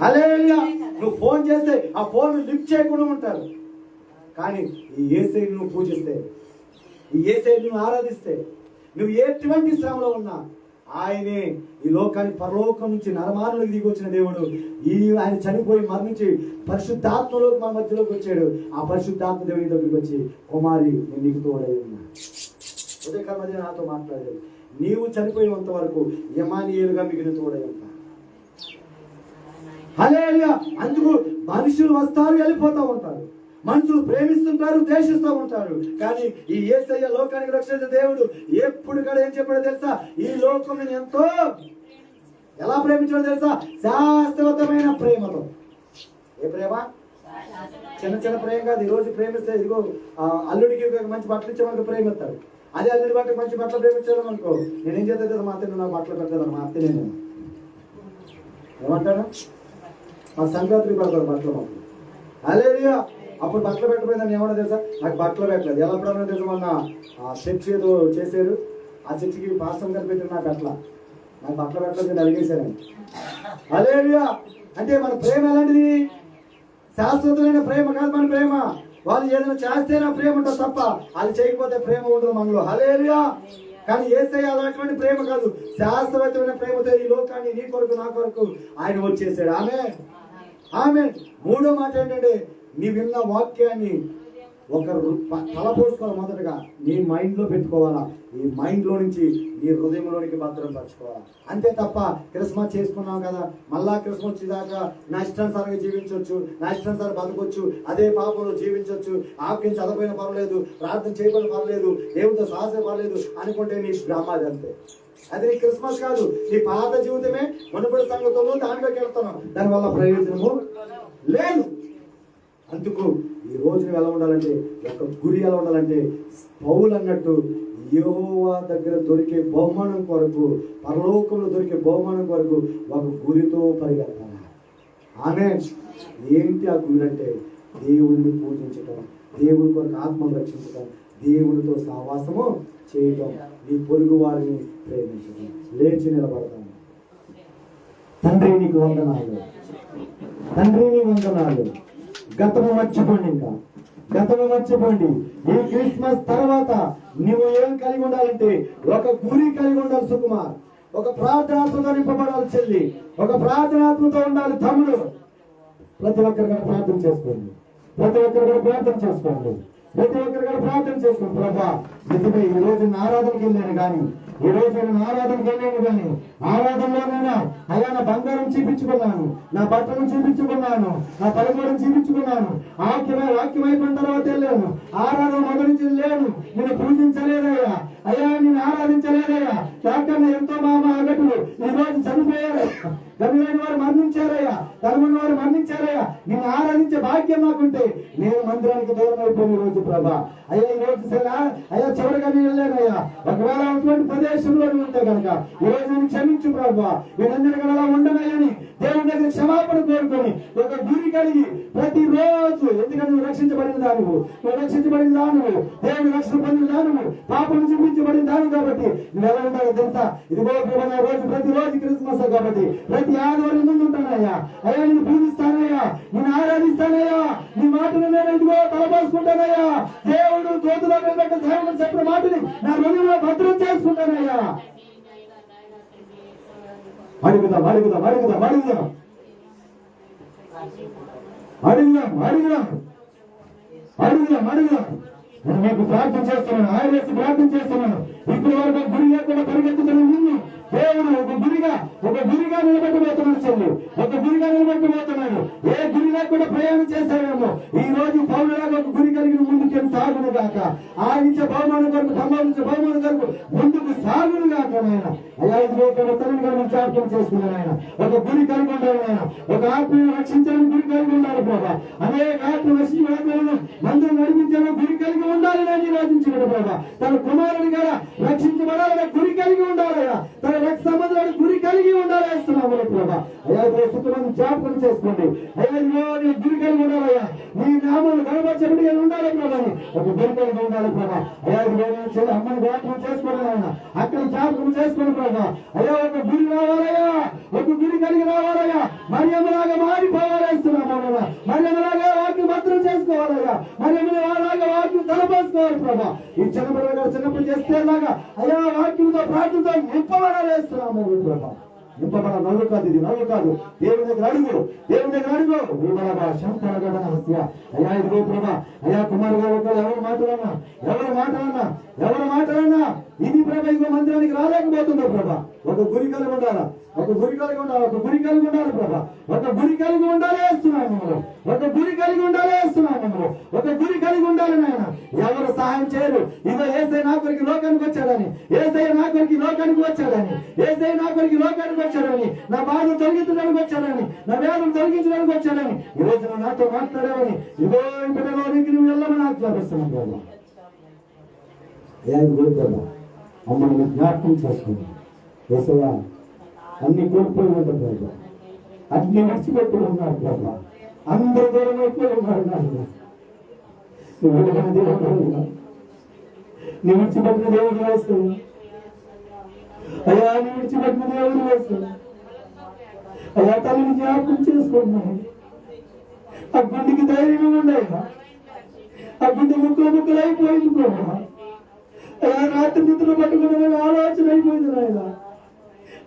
హల్లెలూయా. నువ్వు ఫోన్ చేస్తే ఆ ఫోన్ లిఫ్ట్ చేయకుండా ఉంటారు. కానీ ఈ సైడ్ నువ్వు పూజిస్తే ఈ ఏసై నువ్వు ఆరాధిస్తే నువ్వు ఎటువంటి శ్రమలో ఉన్నా ఆయనే ఈ లోకాన్ని పరలోకం నుంచి నరమారులకు దిగి వచ్చిన దేవుడు. ఈ ఆయన చనిపోయి మరణించి పరిశుద్ధాత్మలోకి మన మధ్యలోకి వచ్చాడు. ఆ పరిశుద్ధాత్మ దేవుని దగ్గరికి వచ్చి కుమారి నేను నీకు తోడై ఉన్నా. ఉదయకాల మధ్య నాతో మాట్లాడాడు నీవు చనిపోయినంత వరకు యమానీయులుగా మిగిలిన తోడై ఉంటా హల్లెలూయా. అందుకు మనుషులు వస్తారు వెళ్ళిపోతూ ఉంటారు. మనుషులు ప్రేమిస్తుంటారు ద్వేషిస్తూ ఉంటారు. కానీ ఈ ఏసయ్య లోకానికి రక్షించిన దేవుడు ఎప్పుడు కూడా ఏం చెప్పాడో తెలుసా? ఈ లోకం నేను ఎంతో ఎలా ప్రేమించాడో తెలుసా? శాశ్వతమైన ప్రేమతో. ఏ ప్రేమ? చిన్న చిన్న ప్రేమ కాదు. ఈరోజు రోజు ప్రేమిస్తే ఇదిగో అల్లుడికి మంచి బట్టలు ఇచ్చేవాళ్ళకి ప్రేమిస్తారు అదే అల్లుడి బట్టలు మంచి బట్టలు ప్రేమించాను అనుకో నేనేం చేద్దాం? మా అత్తను నా బట్టలు పెట్టలేదు మా అత్తనే నేను. ఏమంటాను మా సంక్రాంతికి పెడతాడు బట్టలు మాకు అలేరియా! అప్పుడు బట్టలు పెట్టబోయిందని ఏమన్నా తెలుసా? నాకు బట్టలు పెట్టలేదు. ఎలా ఎప్పుడన్నా తెలుసా మొన్న ఆ చర్చ్ ఏదో చేశారు. ఆ చర్చికి పాస్టర్ గారు నాకు అట్లా నాకు బట్టలు పెట్టలేదు అడిగేశారని అలేరియా! అంటే మన ప్రేమ ఎలాంటిది? శాశ్వతమైన ప్రేమ కాదు మన ప్రేమ. వాళ్ళు ఏదైనా చేస్తే నా ప్రేమ ఉంటుంది తప్ప అది చేయకపోతే ప్రేమ ఉండదు మనలో. హలేరియా కానీ ఏసై అలాంటి ప్రేమ కాదు. శాశ్వతమైన ప్రేమతో ఈ లోకాన్ని నీ కొరకు నా కొరకు ఆయన వచ్చేసాడు. ఆమె ఆమె మూడో మాట ఏంటంటే నీ విన్న వాక్యాన్ని ఒకరు తలపోసుకోవాలి మొదటగా నీ మైండ్లో పెట్టుకోవాలా? ఈ మైండ్లో నుంచి నీ హృదయంలోనికి భద్రపరచుకోవాలా అంతే తప్ప క్రిస్మస్ చేసుకున్నాం కదా మళ్ళా క్రిస్మస్ వచ్చేదాకా నా ఇష్టానుసారంగా జీవించవచ్చు నా ఇష్టానుసారం బతకొచ్చు అదే పాపంలో జీవించవచ్చు ఆప్యం చదవైన పర్వాలేదు ప్రార్థన చేయబడిన పర్లేదు దేవుడితో సాహసం పర్లేదు అనుకుంటే నీ డ్రామాది అంతే. అది నీ క్రిస్మస్ కాదు నీ పాత జీవితమే మునుపటి సంగతులు దాంట్లోకి వెళ్తున్నావు దానివల్ల ప్రయోజనము లేదు. అందుకు ఈ రోజున ఎలా ఉండాలంటే ఒక గురి ఎలా ఉండాలంటే పౌలు అన్నట్టు యహోవా దగ్గర దొరికే బహుమానం కొరకు పరలోకంలో దొరికే బహుమానం కొరకు ఒక గురితో పరిగెత్తాలి ఆమె ఏంటి ఆ గురి అంటే దేవుడిని పూజించటం దేవుడి కొరకు ఆత్మను రక్షించటం దేవుడితో సహవాసము చేయటం నీ పొరుగు వారిని ప్రేమించడం లేచి నిలబడతాం. తండ్రి నీకు వందనాలు. తండ్రి నీ వందనాలు. గతము మర్చిపోండి ఇంకా. గతము మర్చిపోండి. ఈ క్రిస్మస్ తర్వాత నువ్వు ఏం కలిగి ఉండాలంటే ఒక గురి కలిగి ఉండాలి సుకుమార్. ఒక ప్రార్థనాత్మతో నింపబడాలి చెల్లి. ఒక ప్రార్థనాత్మతో ఉండాలి తమ్ముడు. ప్రతి ఒక్కరు కూడా ప్రార్థన చేసుకోండి. ప్రతి ఒక్కరు కూడా ప్రార్థన చేసుకోండి. ప్రతి ఒక్కరు కూడా ప్రార్థన చేసుకోండి ప్రభా. నిజమే ఈ రోజు నా ఆరాధనకి వెళ్ళాను కానీ ఈ రోజు నేను ఆరాధనకి వెళ్ళాను కానీ ఆరాధనలోనైనా అయ్యా నా బంగారం చూపించుకున్నాను నా బట్టలు చూపించుకున్నాను నా పలుకోవడం చూపించుకున్నాను ఆక్యమై వాక్యం అయిపోయిన తర్వాత వెళ్ళాను ఆరాధన మొదటి లేను నేను పూజించలేదయ్యా అయ్యా నేను ఆరాధించలేదయ్యా డాక్టర్ ఎంతో మామ అగటులు ఈ రోజు చనిపోయారు. గనులైన వారు మరణించారయ్యా తలమున్న వారు మరణించారయ్యా నిన్ను ఆరాధించే భాగ్యం నాకుంటే నేను మందిరానికి దూరం అయిపోయిన రోజు ప్రభా. అయ్యా ఈ రోజు అయ్యా చివరిగా నేను ఒకవేళ అటువంటి ప్రదేశంలో ఉంటే కనుక ఈ రోజు నేను క్షమించు ప్రభావ వీళ్ళందరికీ అలా ఉండనయ్యని దేవుని దగ్గర క్షమాపణ కోరుకొని ఒక గురి కలిగి ప్రతిరోజు ఎందుకంటే నువ్వు రక్షించబడిన దానివు. నువ్వు రక్షించబడిన దానివు. దేవుని రక్షణ పొందిన దానివు. పాపం చూపించబడిన దాని కాబట్టి ఎలా ఉండాలో తెలుసా ఇదిగో నా రోజు ప్రతిరోజు క్రిస్మస్ కాబట్టి ప్రతి ఆదివారం ముందు ఉంటానయ్యా అయ్యా నేను పూజిస్తానయ్యా. నేను ఆరాధిస్తానయ్యా. నీ మాటలు నేను ఇదిగో తలపోసుకుంటానయ్యా. దేవుడు తోతులో మీద సేవలు చెప్పిన మాటని నా హృదయంలో భద్రం చేసుకుంటానయ్యా. అడుగుదాం అడుగుదాం అడుగుదాం అడుగుదాం. అడుగుదాం అడుగుదాం అడుగుదాం అడుగుదాం నేను మీకు ప్రార్థన చేస్తున్నాను. ఆయన ప్రార్థన చేస్తున్నాను. ఇప్పుడు వరకు గురి లేకుండా పరిగెత్తుతున్నాను నిన్ను దేవుడు ఒక గురిగా ఒక గురిగా నిలబెట్టబోతున్నాడు చెల్లి. ఒక గురిగా నిలబెట్టబోతున్నాడు ఏ గురి కూడా ప్రయాణం చేస్తాడేమో. ఈ రోజు పౌరులాగా ఒక గురి కలిగిన ముందుకు సాగును గాక. ఆగించే బహుమానం కొరకు సంబంధించే బహుమానం కొరకు ముందుకు సాగును గాక నాయన. అయ్యా ఇదిగో ఒక మనం జ్ఞాపకం చేసుకున్నాను ఆయన ఒక గురి కలిగి ఉండాలి ఆయన ఒక ఆత్మను రక్షించడం గురి కలిగి ఉండాలి ప్రభా. అనేక ఆత్మ రక్షించడం మందులు నడిపించడం గురి కలిగి ఉండాలి నేను నిరోధించిన ప్రభా. తన కుమారుని కూడా రక్షించబడాలనే గురి కలిగి కలిగి ఉండాలి వేస్తున్నాము ప్రభా. అయ్యా ఇదిగో జ్ఞాపకం చేసుకోండి. అయ్యా నీ గురి కలిగి ఉండాలయ్యా. నీ నామాలు కనపరచబడి ఉండాలి ప్రభా. ఒక గురి కలిగి ఉండాలి ప్రభా. అయ్యా అమ్మని జ్ఞాపకం చేసుకోవాలి అక్కడ జ్ఞాపకం చేసుకోండి ప్రభా. అయ్యా ఒక గురి రావాలయ్యా. ఒక గురి కలిగి రావాలయ్యా. మరియమ్మలాగా మారిపోవాలి వేస్తున్నాము మరియమ్మలాగా వాక్యం భద్రం చేసుకోవాలయ్యా. మరియమ్మలాగా వాక్యం తలపేసుకోవాలి ప్రభా. ఈ చిన్నప్పుడు చిన్నప్పుడు చేస్తే లాగా అయ్యా వాక్యంతో ప్రార్థనతో నింపబడాలేస్తున్నాము ప్రభా. నింపబడ నవ్వు కాదు ఇది నవ్వు కాదు దేవుని దగ్గర అడుగు దేవుని దగ్గర అడుగు విమలగా శంకరగడ హస్య అయ్యా ఇదిగో ప్రభా అయ్యా కుమారు గారు ఎవరు మాట్లాడన్నా ఎవరు మాట్లాడన్నా ఎవరు మాట్లాడన్నా ఇది ప్రభా ఇంకో మందిరానికి రాలేకపోతుందో ప్రభా. ఒక గురి కలిగి ఉండాలా? ఒక గురి కలిగి ఉండాలి? ఒక గురి కలిగి ఉండాలి ప్రభా? ఒక గురి కలిగి ఉండాలి వేస్తున్నాను మమ్మల్ని ఒక గురి కలిగి ఉండాలి వేస్తున్నాను మమ్మల్ని ఒక గురి కలిగి ఉండాలి నాయన. ఎవరు సహాయం చేయరు? ఇదో ఏసై నా కొరికి లోకానికి వచ్చాడని. ఏసై నా కొరికి లోకానికి వచ్చాడని. ఏసై నా కొరికి లోకానికి వచ్చాడని. నా బాధ తొలగించడానికి వచ్చాడని. నా వేదం తొలగించడానికి వచ్చాడని. ఈ రోజు నాతో మాట్లాడావని. ఇదో ఇంటి బిడ్డలోనికి నువ్వు వెళ్ళమని ఆజ్ఞాపిస్తున్నాను ప్రభా. ఏది లేదు మమ్మల్ని జ్ఞాపకం చేసుకున్నాం ఏసయ్యా అన్ని కోల్పోయి ఉంటుంది ప్రభా. అన్ని మర్చిపెట్టి ఉన్నారు ప్రభా. అందరి దూరం అయిపోయి ఉన్నారు నాయన. నువ్వు వెలిగిన దేవుడు నువ్వు విడిచిపెట్టిన దేవుడు వేస్తున్నా అయ్యా నువ్వు విడిచిపెట్టిన దేవుడు వేస్తున్నా అయ్యా తల్లిని జ్ఞాపకం చేసుకున్నాను ఆ గుండెకి ధైర్యం ఉండయ్యా ఆ గుండె ముక్కలు ముక్కలు అయిపోయింది ప్రభా. అయ్యా రాత్రి నిద్ర పట్టుకున్న ఆలోచన అయిపోయింది నాయన.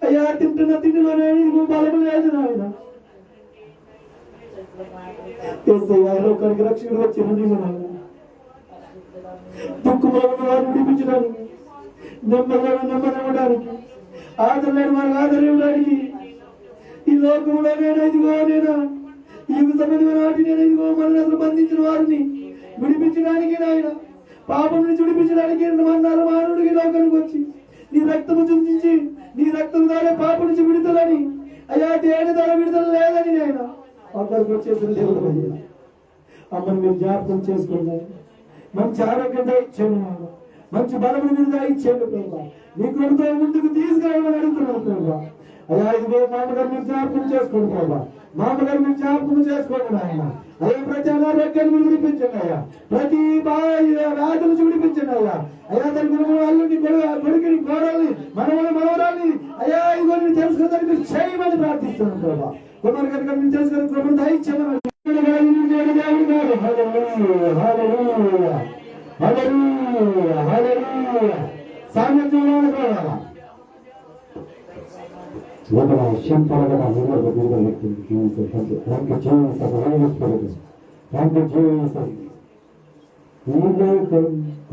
అయ్యా తింటున్న తిండిలోనే బలము లేదు నాయన. ఒకరికి లోకానికి రక్షకుడు వచ్చిన నీవు నాయన. దుఃఖంలో వారిని విడిపించడానికి నెమ్మది నెమ్మదివ్వడానికి ఆదరలేని వారికి ఆదరించడానికి ఈ లోకంలో నేను ఇదిగో నేను ఈ విధమైన వాటి నేను ఇదిగో మనల్ని బంధించిన వారిని విడిపించడానికి నాయన. పాపం నుంచి విడిపించడానికి మన్నాల మానవుడికి లోకానికి వచ్చి నీ రక్తము చుంచి నీ రక్తం ద్వారా పాపం నుంచి విడుదలని. అయ్యా దేని ద్వారా విడుదల లేదని నాయన ఒకరికి వచ్చేసిన దేవుడు అయ్యా అమ్మని మీరు జ్ఞాపకం చేసుకోండి. మంచి ఆరోగ్యంగా ఇచ్చాను మంచి బలము మీద ఇచ్చాడు ప్రభా. నీ కొడుకు ముందుకు తీసుకెళ్ళమని అడుగుతున్నాను ప్రభా. అయ్యా ఇదిగో మామగారు మీరు జ్ఞాపకం చేసుకోండి ప్రభా. మామగారు మీరు జ్ఞాపకం చేసుకోండి నాయన. ఏ ప్రతి అనారోగ్యాన్ని మీరు విడిపించండి అయ్యా. ప్రతి బా- వ్యాధుల నుంచి విడిపించండి అయ్యా. అయ్యా తన గురువు అల్లుని కొడు- కొడుకుని కోడల్ని మనవని మనవరాల్ని అయ్యా ఇవన్నీ నేను తెలుసుకోవడానికి మీరు చేయమని ప్రార్థిస్తున్నాను ప్రభా. కుమార్ గారి మీరు తెలుసుకొని కృపను దయచేయమని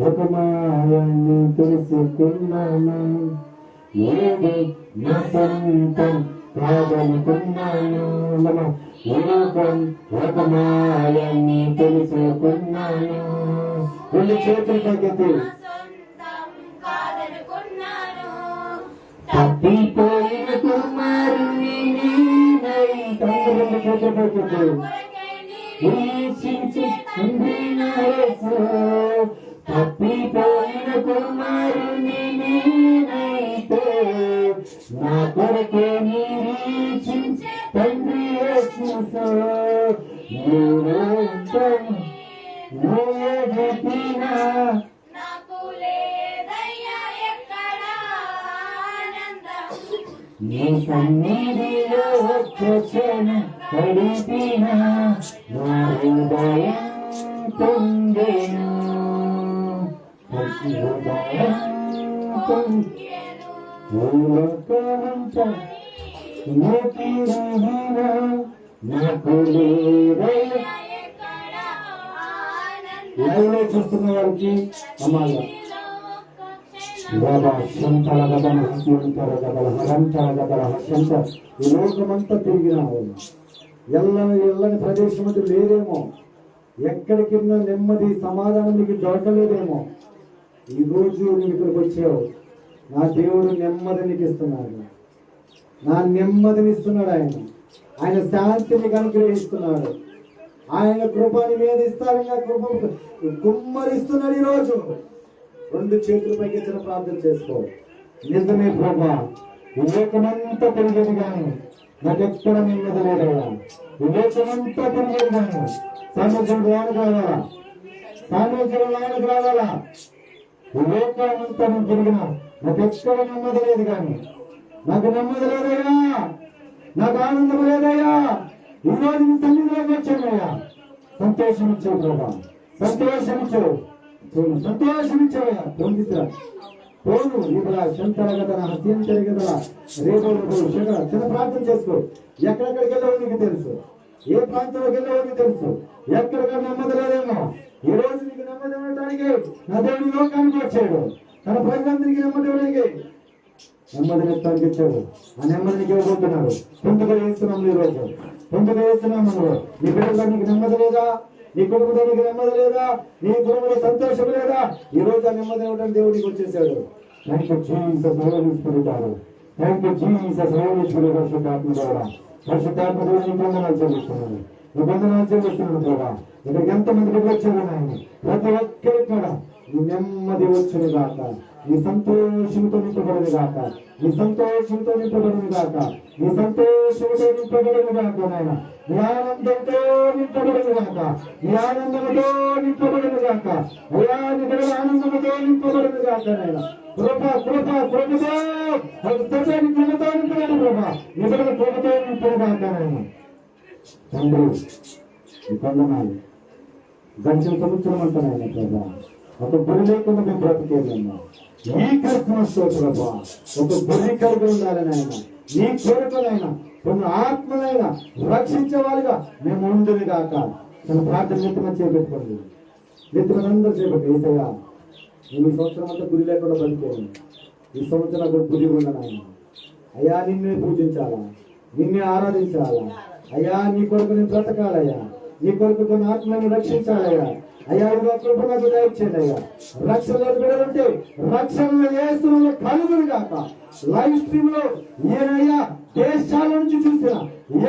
ఒకమాయని తెలుసుకున్నాను ఏది నా సొంతం కాదనుకున్నాను లోకం ఒకమాయని తెలుసుకున్నాను రెండు చేతులు తగ్గెత్తి సొంతం తండ్రి తప్పిపోయిన కుమారుని నేనైతే నా కొరకే నిరీక్షించి తండ్రి నీ సన్నిధిలో ఒక్క క్షణం నా హృదయం పొందెను హృదయం పొందెను నాకు చూస్తున్న వారికి అమ్మాయి ఈ లోకమంతా తిరిగిన ఎల్లని ఎల్లని ప్రదేశం అది లేదేమో. ఎక్కడికి నెమ్మది సమాధానం నీకు దొరకలేదేమో. ఈరోజు రోజు ఇక్కడికి వచ్చావు. నా దేవుడు నెమ్మది నీకు ఇస్తున్నాడు నా నెమ్మదిని ఇస్తున్నాడు ఆయన. ఆయన శాంతిని అనుగ్రహిస్తున్నాడు. ఆయన కృపని మీద ఇస్తారంగా కృప కుమ్మరిస్తున్నాడు ఈరోజు. రెండు చేతులు పైకి ప్రార్థన చేసుకో. నిజమే ప్రభా వివేకమంతా పెరిగేది కానీ నాకెక్కడ నెమ్మది లేదయ్యా వివేకమంతా పెరిగేది కానీ సామర్థ్యం లోనికి రావాలా? సామర్థ్యం లోనికి రావాలా? వివేకానంతా నేను పెరిగిన నాకెక్కడ నెమ్మది లేదు కానీ. నాకు నెమ్మది లేదయ్యా. నాకు ఆనందం లేదయ్యా. ఈరోజు నీ సన్నిధిలోకి వచ్చానయ్యా. సంతోషమిచ్చు ప్రభా. ఇచ్చావు సంతోషం ఇచ్చావయ్యా పొందితురా పోను ఇక్కడ హత్యం హత్యంతరగదల రేపు శంకర చిన్న ప్రార్థన చేసుకో. ఎక్కడెక్కడికి వెళ్ళావో నీకు తెలుసు. ఏ ప్రాంతంలోకి వెళ్ళావో నీకు తెలుసు. ఎక్కడికి నెమ్మది లేదేమో. ఈ రోజు నీకు నెమ్మది ఇవ్వడానికి నా దేవుడి లోకానికి వచ్చాడు. తన ప్రజలందరికీ నెమ్మది ఇవ్వడానికి. నెమ్మది నెత్తానికి ఇచ్చాడు ఆ నెమ్మది నీకు ఇవ్వబోతున్నాడు. పొందుకు వేస్తున్నాం ఈ రోజు. పొందుకు వేస్తున్నాం నువ్వు నీ బిడ్డలో నీకు నెమ్మది లేదా? నీ కొడుకు దానికి నెమ్మది లేదా? నీ కుటుంబంలో సంతోషం లేదా? ఈ రోజు ఆ నెమ్మది ఇవ్వడానికి దేవుడికి వచ్చేసాడు. Thank you Jesus హోలీస్పిరిటారు thank you Jesus holy spirit పరిశుద్ధాత్మ ద్వారా పరిశుద్ధాత్మ ద్వారా నిబంధనలు చెల్లిస్తున్నాను నిబంధనలు చెల్లిస్తున్నాను ప్రభా. ఇక్కడికి ఎంతమంది బిడ్డలు వచ్చారు ప్రతి ఒక్కరికి కూడా నీ నెమ్మది వచ్చిన గాక. నీ సంతోషంతో నింపబడిన గాక. నీ సంతోషంతో నింపబడిన గాక. నీ సంతోషంతో నింపబడిన గాక నాయన. జ్ఞానంతో ఆనందంతో గాక జ్ఞానందముతో ఆనందంతో గాక అయ్యా నీ బిడ్డల ఆనందంతో గాక నాయన. కృప కృప కృపతో కృపతో కృపతో నింపబడిన ప్రభా నీ కృపతో నింపడు గాక నాయన. తండ్రి ఈ గడిచిన సంవత్సరం అంతా నాయన ప్రభా ఒక గురి లేకుండా మేము బ్రతికేదమ్మా ఈ క్రిస్మస్లో ప్రభా ఒక గురి కలిగి ఉండాలని ఆయన నీ కోరికలైనా కొన్ని ఆత్మలైనా రక్షించే వాళ్ళుగా మేము ఉండుని కాక తన ప్రార్థన నెత్తిన చేపెట్టుకోండి నెత్తిన అందరూ చేపట్టి ఏసయ్యా నేను ఈ సంవత్సరం అంతా గురి లేకుండా బతికేను ఈ సంవత్సరం నాకు గురి ఉండను అయ్యా నిన్నే పూజించాలా? నిన్నే ఆరాధించాలా? అయ్యా నీ కొరకు నేను బ్రతకాలయ్యా. నీ కొరకు కొన్ని ఆత్మను రక్షించాలయ్యా. అయ్యా ఇదిగో కృప నాకు దయచేయండి అయ్యా రక్షణ బిడ్డలుంటే రక్షణ వేస్తున్న కలుగురు కాక లైవ్ స్ట్రీమ్లో నేనయ్యా దేశాల నుంచి చూసిన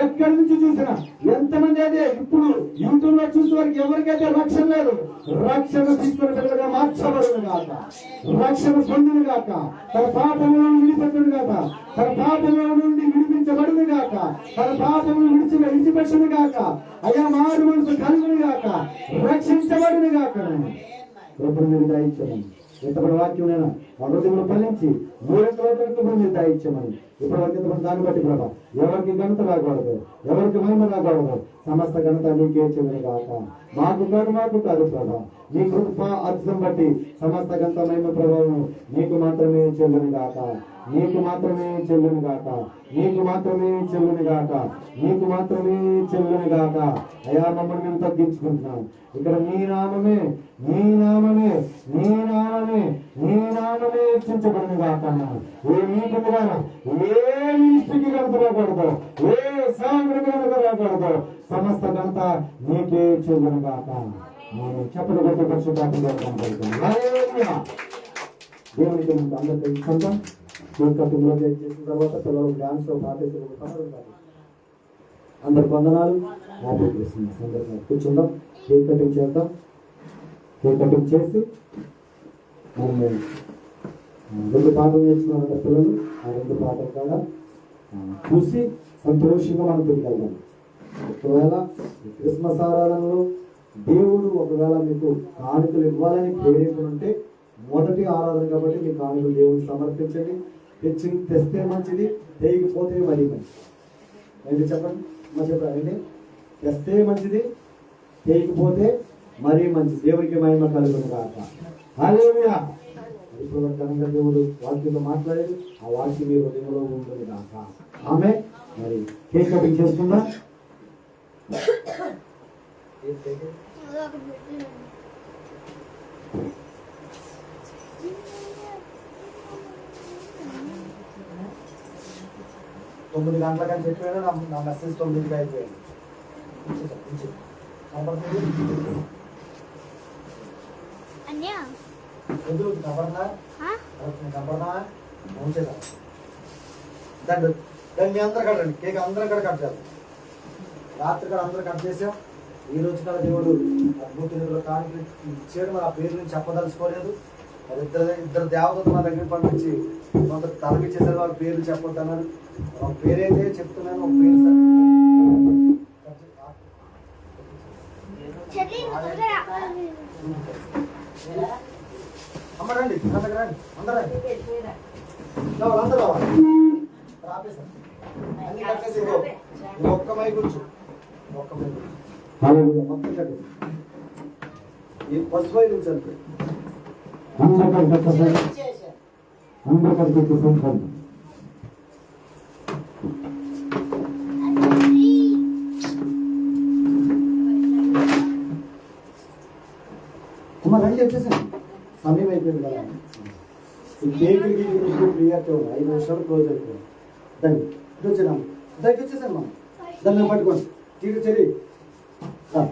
ఎక్కడి నుంచి చూసిన ఎంతమంది అయితే ఇప్పుడు యూట్యూబ్లో చూసే వారికి ఎవరికైతే రక్షణ లేదు రక్షణ తీసుకున్న బిడ్డలుగా మార్చబడును కాక రక్షణ పొందును కాక తన పాపంలో నుండి విడిపెట్టును కాక తన పాపంలో నుండి విడిపి విడిపించబడును గాక. తన పాపములు విడిచి విడిచిపెట్టును గాక. అయ్యా మారు మనసు కలుగును గాక. రక్షించబడును గాక. ఇప్పుడు మీరు దయచేయమని ఎంతమంది వాక్యం నేను ఆ హృదయంలో ఫలించి మూడెంత వరకు మీరు దాయించమని ఇప్పటి వరకు ఇంతమంది దాన్ని బట్టి ప్రభా ఎవరికి ఘనత రాకూడదు ఎవరికి మహిమ రాకూడదు సమస్త ఘనత నీకే చెవిన గాక. మాకు కాదు మాకు కాదు ప్రభా. నీ కృప అర్థం బట్టి సమస్త ఘనత మహిమ ప్రభావం నీకు మాత్రమే చెల్లును గాక. నీకు మాత్రమే చెల్లుని గాక. నీకు మాత్రమే చెల్లుని గాక. నీకు మాత్రమే చెల్లుని గాక. అయ్యా మమ్మల్ని మేము తగ్గించుకుంటున్నాం. ఇక్కడ నీ నామమే నీ నామమే నీ నామమే నీ నామమే హెచ్చించబడిన గాక ఏ నీకు విధానం ఏ ఇంటికి కనుక ఏ సాంగ్రికి కనుక రాకూడదు సమస్త గంత నీకే చెల్లుని గాక. నేను చెప్పలు కొట్టి పరిశుద్ధాత్మ దేవునికి ముందు అందరికీ ఇచ్చుకుందాం చేసిన తర్వాత పిల్లలు డాన్స్లో ఉంటారు అందరు వందనాలు. హ్యాపీ క్రిస్మస్ అందరు కూర్చుందాం. కేక్ కటింగ్ చేద్దాం. కేక్ కటింగ్ చేసి రెండు పాటలు నేర్చుకున్నారంటే పిల్లలు. ఆ రెండు పాటలు కూడా చూసి సంతోషంగా మనం తిరిగెళ్దాం ఒకవేళ క్రిస్మస్ ఆరాధనలో దేవుడు ఒకవేళ మీకు కానుకలు ఇవ్వాలని ప్రేరేపణ మొదటి ఆరాధన కాబట్టి మీ కానుకలు దేవుడు సమర్పించండి. తెచ్చి తెస్తే మంచిది తెయకపోతే మరీ మంచిది. ఏంటి చెప్పండి? మా చెప్పండి తెస్తే మంచిది తెయకపోతే మరీ మంచిది. దేవుడికి మహిమ కలుగును కాక హల్లెలూయా! ఇప్పుడు దేవుడు వాక్యంలో మాట్లాడేది ఆ వాక్యం మీ హృదయంలో ఉంటుంది కాక ఆమె మరి కేక్ కటింగ్ చేసుకుందా తొమ్మిది గంటలకని చెప్పాడు నా నా మెసేజ్ తొమ్మిదికి అయిపోయింది. కనపడుతుంది? ఎందుకు? కనపడుతుంది, కనపడుతుందా? ఉంచేసా. దాన్ని దాన్ని మీ అందరూ కట్టండి కేక్ అందరూ కూడా కట్ చేద్దాం రాత్రి కూడా అందరూ కట్ చేసాం ఈ రోజు కూడా దేవుడు అద్భుతంలో కానికి ఇచ్చాడు మరి ఆ పేరు నేను చెప్పదలుచుకోలేదు మరి ఇద్దరు ఇద్దరు దేవతలు మా దగ్గర పంపించి కొంత తలపిచ్చేసారు వాళ్ళ పేర్లు చెప్పొద్దన్నారు ఒక పేరైతే చెప్తున్నాను ఒక పేరు సార్. అమ్మ రండి అందరికి రండి. అందరూ రండి. రావాలి, అందరూ రావాలి. ఆపేసారు అన్ని కట్టేసి ఒక్క మై కూర్చో ఒక్క మై కూర్చో హల్లెలూయా. మొత్తం కట్టేసి. ఈ పసుపు కూర్చోండి అందరికీ ఒక్కసారి అందరికీ ఒక్కసారి అమ్మ రండి వచ్చేసాను సమయం అయిపోయింది కదా ఈ కేకులకి ఇప్పుడు క్లియర్ ఐదు నిమిషాలు క్లోజ్ అయిపోయింది దాన్ని ఇటు వచ్చేదాం దానికి వచ్చేసాను మనం దాన్ని పట్టుకోండి తీరు చెల్లి రా.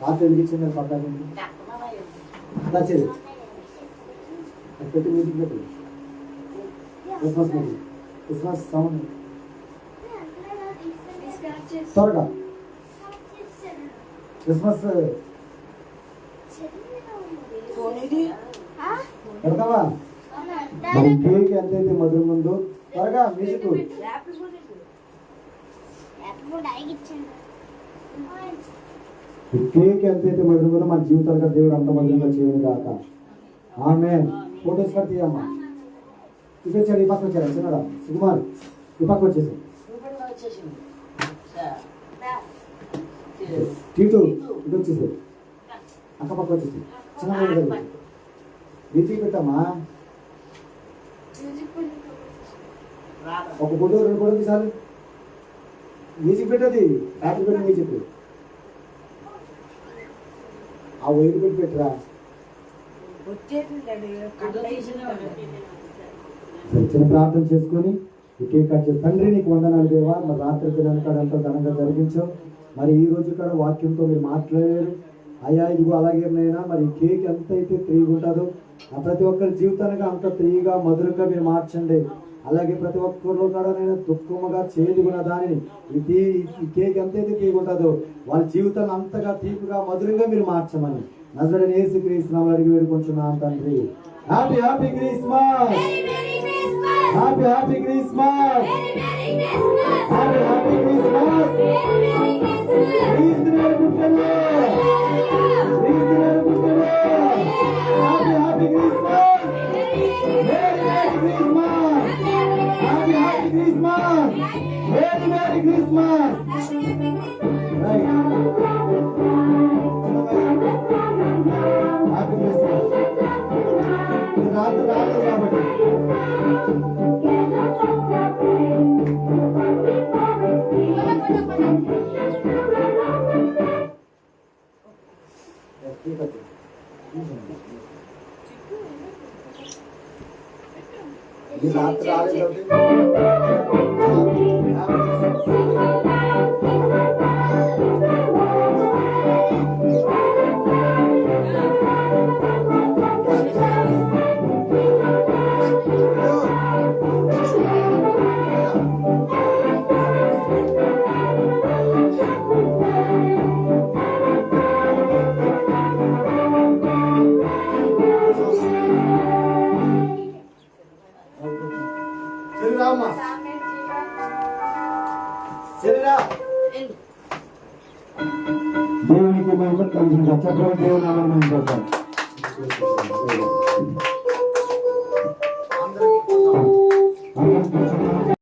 వచ్చి. ఏ ఫస్ట్ క్యాండిల్ చెల్లిగా కాల్ చేసేది రాత్రి ఎందుకు ఇచ్చింది పక్కన నచ్చేది. అది పెట్టి మీటింగ్ పెట్టి Christmas meeting Christmas sound. Disconnect చేసి త్వరగా క్రిస్మస్ పెడతావా? మరి కేక్ ఎంతైతే మధురం ఉందో త్వరగా మ్యూజిక్. ఈ కేక్ ఎంతైతే మధురం ఉందో మన జీవితాలుగా దేవుడు అంత మధురంగా చేయను కాక ఆమె ఫోటోస్ కట్టి తీయమ్మా ఇటు వచ్చాడు ఈ పక్క వచ్చాడు చిన్నడా సుకుమార్ ఈ పక్క వచ్చేసి టీటు ఇటు వచ్చేసి అక్క పక్క వచ్చేసి చిన్న మ్యూజిక్ పెట్టమ్మా. ఒక ఫోటో రెండు ఫోటో తీసాలి మ్యూజిక్ పెట్టది. బ్యాటరీ పెట్టి మ్యూజిక్ ఆ వైర్ పెట్టి పెట్టరా సరే, చిన్న ప్రార్థన చేసుకొని చేసి తండ్రి నీకు వందనాలు దేవా. మరి రాత్రి పిల్లల కాడ ఎంతో ఘనంగా జరిగించావు. మరి ఈ రోజు కాడ వాక్యంతో మీరు మాట్లాడారు. అయ్యా ఇదిగో అలాగే నైనా మరి ఈ కేక్ ఎంత అయితే త్రీగా ఉంటుందో ఆ ప్రతి ఒక్కరి జీవితానికి అంత త్రీగా మధురంగా మీరు మార్చండి. అలాగే ప్రతి ఒక్కరిలో కూడా నేను దుఃఖముగా చేదుకున్న దానిని తీ ఈ కేక్ ఎంతైతే తీగా ఉంటుందో వాళ్ళ జీవితాన్ని అంతగా తీపిగా మధురంగా మీరు మార్చమని నజరని ఏసు క్రీస్తునామని అడిగి వేడుకుంటున్నాను తండ్రి. Happy happy Christmas happy happy Christmas happy happy Christmas క్రీస్తునామ పుట్టలో క్రీస్తునామ పుట్టలో happy happy Christmas happy Christmas merry merry Christmas